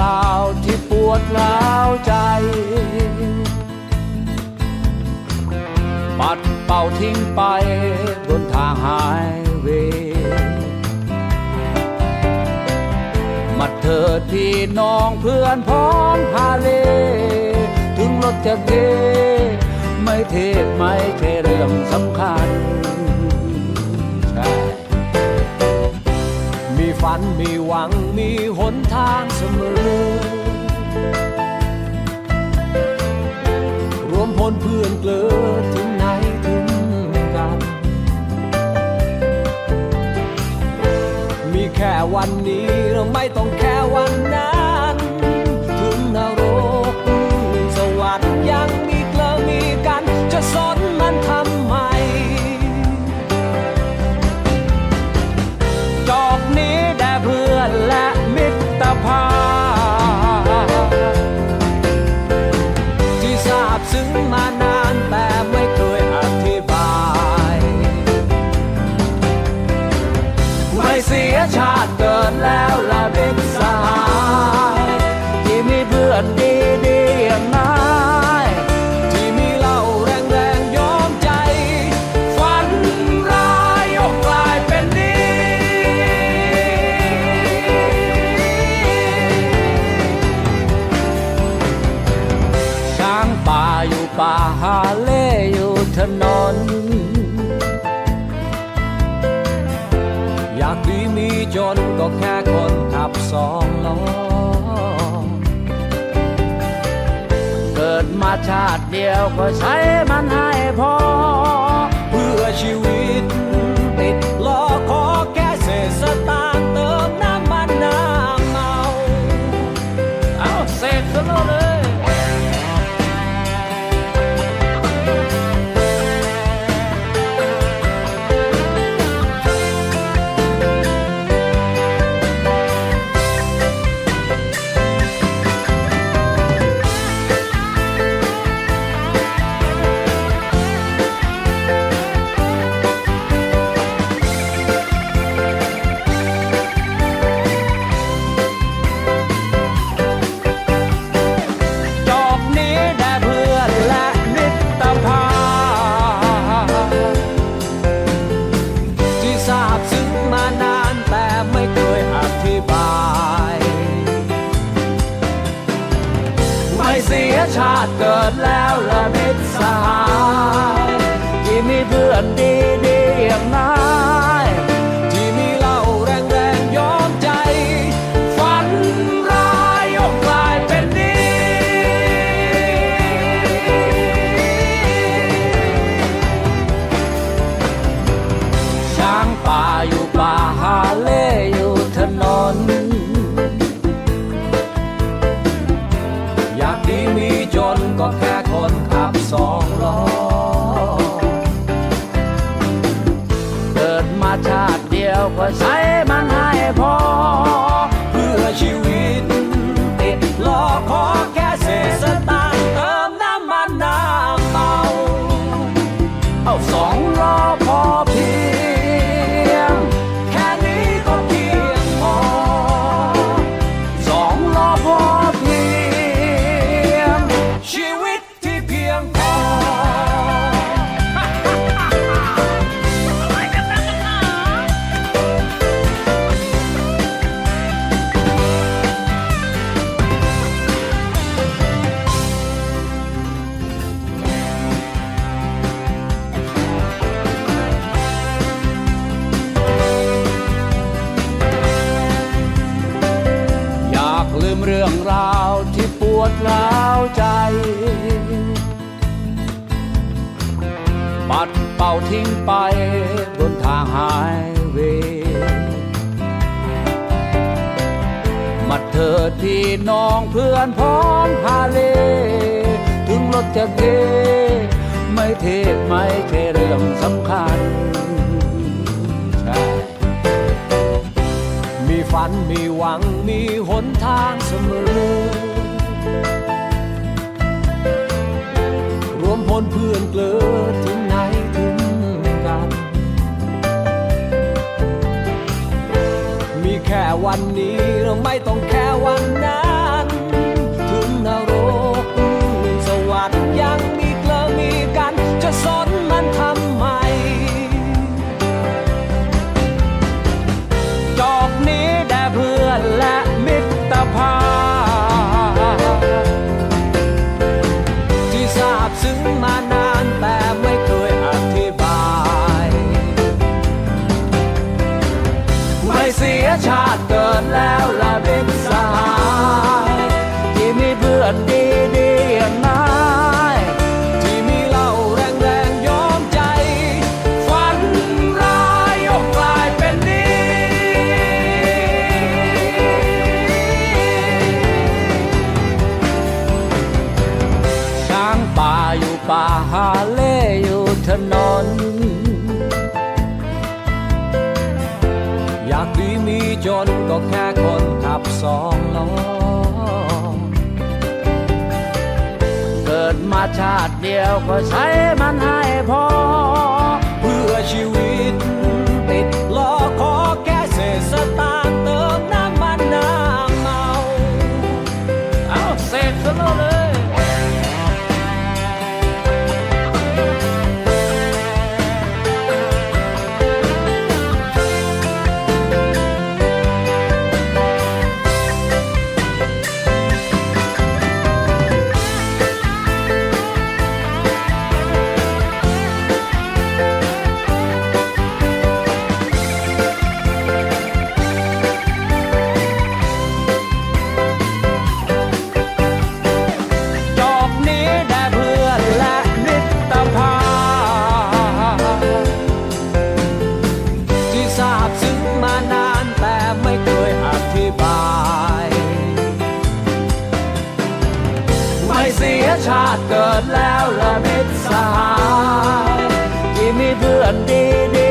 ราวที่ปวดร้าวใจ ปัดเป่าทิ้งไปบนทางหายเวย์มาเถิดพี่น้องเพื่อนพ้องพาเล ถึงรถจะเทไม่เทศไม่ใช่เรื่องสำคัญ ฝันมีหวังมีหนทางเสมอ รวมพลเพื่อนเกลือากดีมีจนก็แค่คนขับสองล้อ เกิดมาชาติเดียวก็ใช้มันให้พอ เพื่อชีวิต ชาติเกิดแล้วละ ราวที่ปวดร้าวใจ ปัดเป่าทิ้งไปบนทางหายเวย์มาเถิดพี่น้องเพื่อนพ้องพาเล ถึงรถจะเทไม่เทไม่ใช่เรื่องสำคัญ ฝันมีหวังมีหนทางเสมอ รวมพลเพื่อนเกลือถึงไหนถึงกัน มีแค่วันนี้เราไม่ต้อง ชาติเกิดแล้วลาเด็กสา อยากดีมีจนก็แค่คนขับสองล้อ เกิดมาชาติเดียวก็ใช้มันให้พอ เพื่อชีวิต สียชาติเกิดแล้วละมิตรสหายที่มีเพื่อนดี